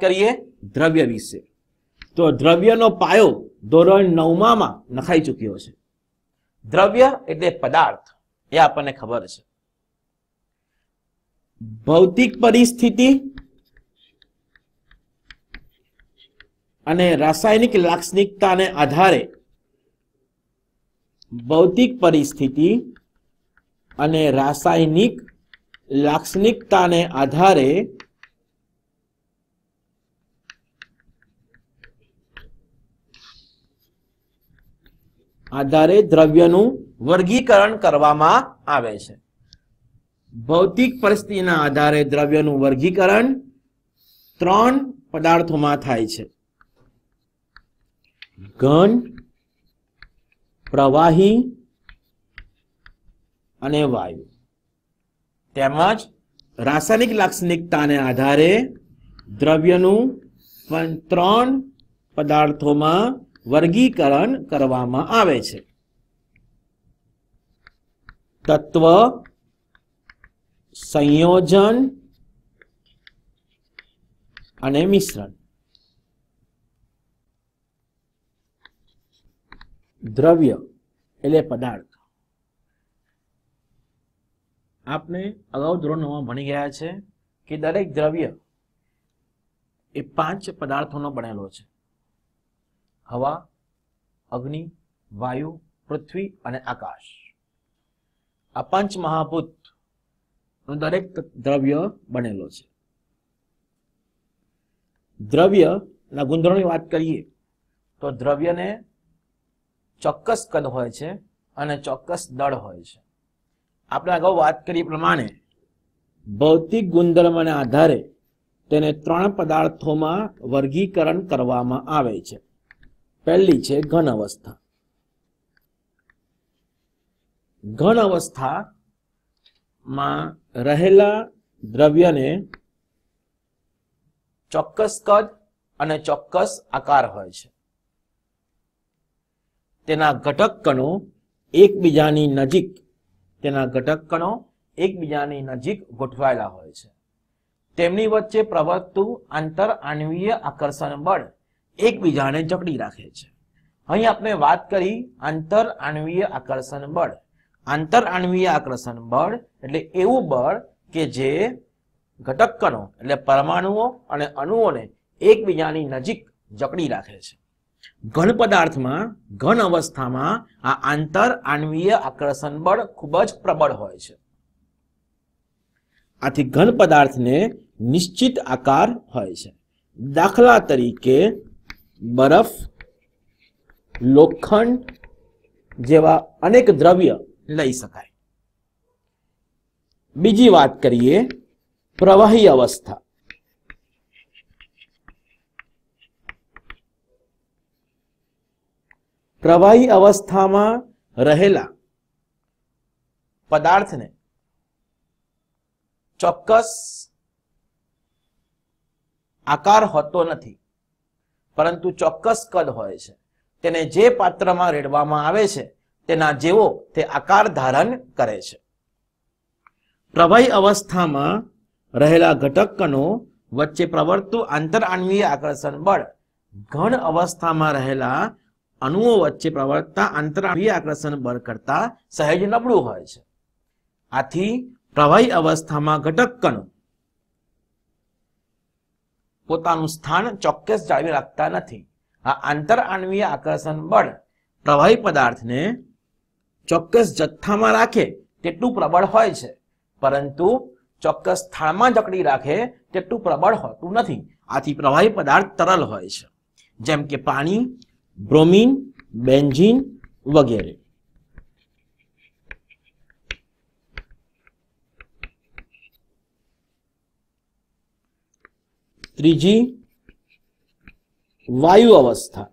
કરીએ? દ્રવ્ય વિશે. તો દ્રવ્યનો પાયો ધોરણ નવમાં નખાઈ ચૂક્યો છે. દ્રવ્ય એટલે પદાર્થ એ આપણને ખબર છે. ભૌતિક પરિસ્થિતિ અને રાસાયણિક લાક્ષણિકતાને આધારે ભૌતિક પરિસ્થિતિ અને રાસાયણિક લાક્ષણિકતાને આધારે આધારે દ્રવ્યનું વર્ગીકરણ કરવામાં આવે છે. ભૌતિક પરિસ્થિતિના આધારે દ્રવ્યનું વર્ગીકરણ ત્રણ પદાર્થોમાં થાય છે. ઘન, પ્રવાહી અને વાયુ. તેમજ રાસાયણિક લાક્ષણિકતાને આધારે દ્રવ્યનું પણ ત્રણ પદાર્થોમાં વર્ગીકરણ કરવામાં આવે છે. તત્વ, સંયોજન અને મિશ્રણ. દ્રવ્ય એટલે પદાર્થ. આપણે અગાઉ ધોરણ નવમાં ભણી ગયા છે કે દરેક દ્રવ્ય એ પાંચ પદાર્થોનો બનેલો છે. હવા, અગ્નિ, વાયુ, પૃથ્વી અને આકાશ. આ પંચ મહાભૂતનું દરેક દ્રવ્ય બનેલો છે. દ્રવ્ય ના ગુણધર્મોની વાત કરીએ તો દ્રવ્યને ચોક્કસ કદ હોય છે અને ચોક્કસ દળ હોય છે. આપણે અગાઉ વાત કરી પ્રમાણે ભૌતિક ગુણધર્મના આધારે તેને ત્રણ પદાર્થોમાં વર્ગીકરણ કરવામાં આવે છે. પહેલી છે ઘન અવસ્થા. ઘન અવસ્થામાં રહેલા દ્રવ્યને ચોક્કસ કદ અને ચોક્કસ આકાર હોય છે. તેના ઘટક કણો એકબીજાની નજીક, તેના ઘટક કણો એકબીજાની નજીક ગોઠવાયેલા હોય છે. તેમની વચ્ચે પ્રવર્તતું આંતર આણ્વીય આકર્ષણ બળ એકબીજાને જકડી રાખે છે. અહીં આપણે વાત કરી આંતર આણ્વીય આકર્ષણ બળ. આંતર આણ્વીય આકર્ષણ બળ એટલે એવું બળ કે જે ઘટક કણો એટલે પરમાણુઓ અને અણુઓને એકબીજાની નજીક જકડી રાખે છે. ઘન પદાર્થમાં ઘન અવસ્થામાં આ આંતર આણ્વીય આકર્ષણ બળ ખૂબ જ પ્રબળ હોય છે. આથી ઘન પદાર્થને નિશ્ચિત આકાર હોય છે. દાખલા તરીકે બરફ, લોખંડ જેવા અનેક દ્રવ્ય લઈ શકાય. બીજી વાત કરીએ, પ્રવાહી અવસ્થા. પ્રવાહી અવસ્થામાં રહેલા પદાર્થને ચોક્કસ આકાર હોતો નથી. પરંતુ ચોક્કસ કદ હોય છે. તેને જે પાત્રમાં રેડવામાં આવે છે, તેના જેવો તે આકાર ધારણ કરે છે. પ્રભય અવસ્થામાં રહેલા ઘટક કણો વચ્ચે પ્રવર્તું આંતરઆણ્વીય આકર્ષણ બળ ઘન અવસ્થામાં રહેલા અણુઓ વચ્ચે પ્રવર્તતા આંતરઆણ્વીય આકર્ષણ બળ કરતા સહેજ નબળું હોય છે. આથી પ્રવાહી અવસ્થામાં ઘટક કણો પોતાનું સ્થાન ચોક્કસ જાળવી રાખતા નથી. આ આંતર આણ્વીય આકર્ષણ બળ પ્રવાહી પદાર્થને ચોક્કસ જથ્થામાં રાખે તેટલું પ્રબળ હોય છે. પરંતુ ચોક્કસ સ્થાનમાં જકડી રાખે તેટલું પ્રબળ હોતું નથી. આથી પ્રવાહી પદાર્થ તરલ હોય છે. જેમ કે પાણી, બ્રોમિન, બેન્ઝીન વગેરે. ત્રીજી, વાયુ અવસ્થા.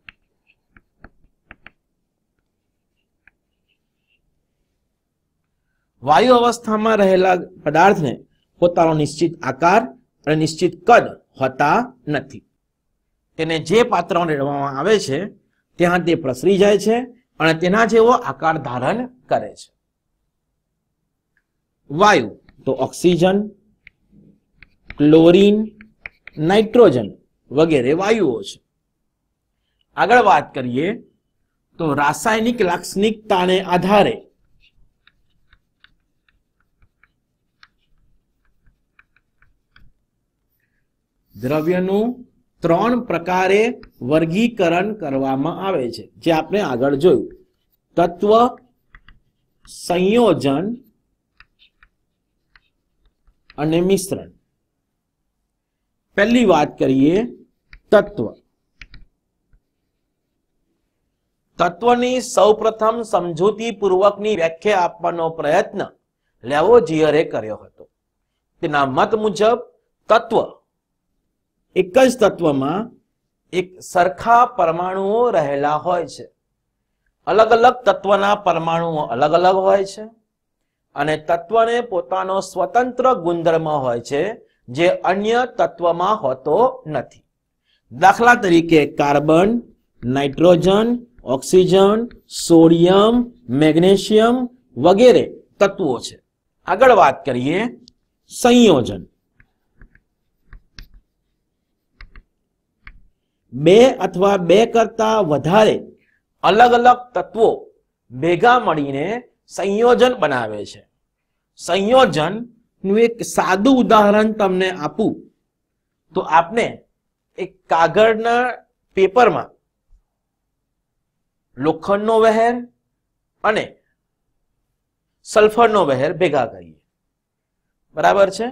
વાયુ અવસ્થામાં રહેલા પદાર્થને પોતાનો નિશ્ચિત આકાર અને નિશ્ચિત કદ હોતા નથી. તેને જે પાત્રમાં રેડવામાં આવે છે, ત્યાં તે પ્રસરી જાય છે અને તેના જેવો આકાર ધારણ કરે છે. વાયુ, તો ઓક્સિજન, ક્લોરીન નાઇટ્રોજન વગેરે વાયુઓ છે. આગળ વાત કરીએ તો રાસાયણિક લાક્ષણિકતાને આધારે દ્રવ્યનું ત્રણ પ્રકારે વર્ગીકરણ કરવામાં આવે છે, જે આપણે આગળ જોયું. તત્વ, સંયોજન અને મિશ્રણ. પહેલી વાત કરીએ તત્વ. તત્વની સૌપ્રથમ સમજૂતી પૂર્વકની વ્યાખ્યા આપવાનો પ્રયત્ન લેવો જીયરે કર્યો હતો. તેના મત મુજબ તત્વ એક જ તત્વમાં એક સરખા પરમાણુઓ રહેલા હોય છે. અલગ અલગ તત્વના પરમાણુઓ અલગ અલગ હોય છે અને તત્વને પોતાનો સ્વતંત્ર ગુણધર્મ હોય છે જે અન્ય તત્વમાં હોતો નથી. દાખલા તરીકે carbon, nitrogen, oxygen, sodium, magnesium વગેરે તત્વો છે. આગળ વાત કરીએ સંયોજન. બે અથવા બે કરતા વધારે અલગ અલગ તત્વો ભેગા મળીને સંયોજન બનાવે છે. સંયોજન નું એક સાદું ઉદાહરણ તમને આપું. તો આપને એક કાગળના પેપરમાં લોખંડનો વહેર અને સલ્ફરનો વહેર ભેગા કરીએ. બરાબર છે?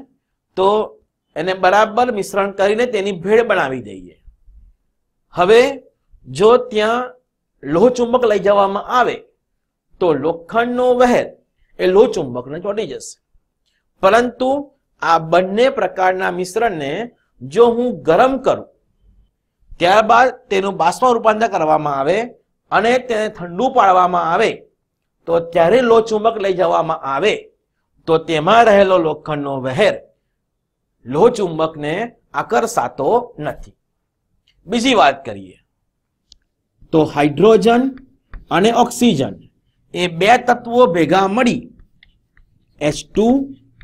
તો એને બરાબર મિશ્રણ કરીને તેની ભેળ બનાવી દઈએ. હવે જો ત્યાં લોહચુંબક લઈ જવામાં આવે, તો લોખંડનો વહેર એ લોહચુંબકને ચોટી જશે. પરંતુ આ બંને પ્રકારના મિશ્રણને જો હું ગરમ કરું, ત્યારબાદ તેનું બાષ્પમાં રૂપાંતર કરવામાં આવે અને તેને ઠંડુ પાડવામાં આવે, તો ત્યારે લોહ ચુંબક લઈ જવામાં આવે, તો તેમાં રહેલો લોખંડનો વહેર લોહ ચુંબકને આકર્ષાતો નથી. બીજી વાત કરીએ, તો હાઇડ્રોજન અને ઓક્સિજન એ બે તત્વો ભેગા મળી એચ ટુ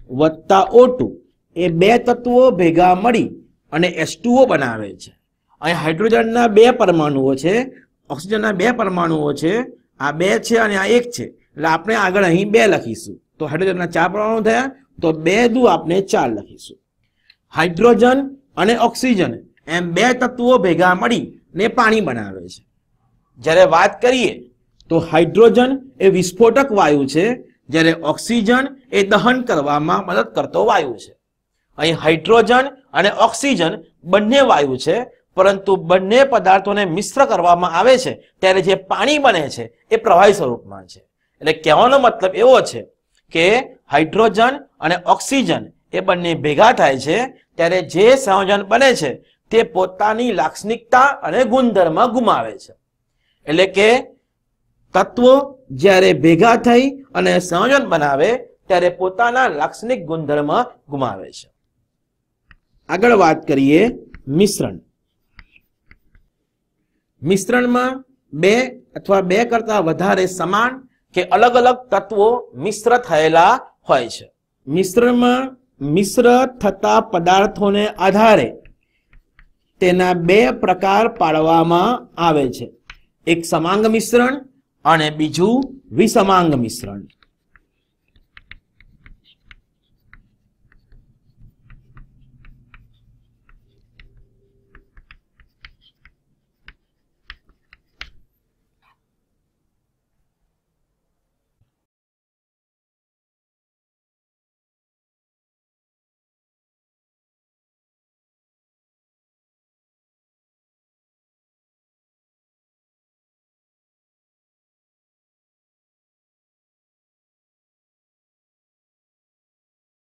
વત્તા ઓ એ બે તત્વો ભેગા મળી અને એચ બનાવે છે. અહીં હાઇડ્રોજનના બે પરમાણુઓ છે, ઓક્સિજનના બે પરમાણુઓ છે, આ બે છે અને આ એક છે. એટલે આપણે આગળ અહીં બે લખીશું. તો હાઇડ્રોજનના ચાર પરમાણુ થયા, તો બે દુ આપણે ચાર લખીશું. હાઇડ્રોજન અને ઓક્સિજન એમ બે તત્વો ભેગા મળી ને પાણી બનાવે છે. જ્યારે વાત કરીએ, તો હાઇડ્રોજન એ વિસ્ફોટક વાયુ છે, જ્યારે ઓક્સિજન એ દહન કરવામાં મદદ કરતો વાયુ છે. અહીં હાઇડ્રોજન અને ઓક્સિજન બંને વાયુ છે, પરંતુ બંને પદાર્થોને મિશ્ર કરવામાં આવે છે, ત્યારે જે પાણી બને છે, એ પ્રવાહી સ્વરૂપમાં છે. એટલે કહેવાનો મતલબ એવો છે કે હાઇડ્રોજન અને ઓક્સિજન એ બંને ભેગા થાય છે, ત્યારે જે સંયોજન બને છે, તે પોતાની લાક્ષણિકતા અને ગુણધર્મ ગુમાવે છે. એટલે કે તત્વો જ્યારે ભેગા થઈ અને સંયોજન બનાવે ત્યારે પોતાના લાક્ષણિક ગુણધર્મ ગુમાવે છે. આગળ વાત કરીએ મિશ્રણ. મિશ્રણમાં બે અથવા બે કરતા વધારે સમાન કે અલગ અલગ તત્વો મિશ્ર થયેલા હોય છે. મિશ્રણમાં મિશ્ર થતા પદાર્થોને આધારે તેના બે પ્રકાર પાડવામાં આવે છે. એક સમાંગ મિશ્રણ અને બીજું વિસમાંગ મિશ્રણ.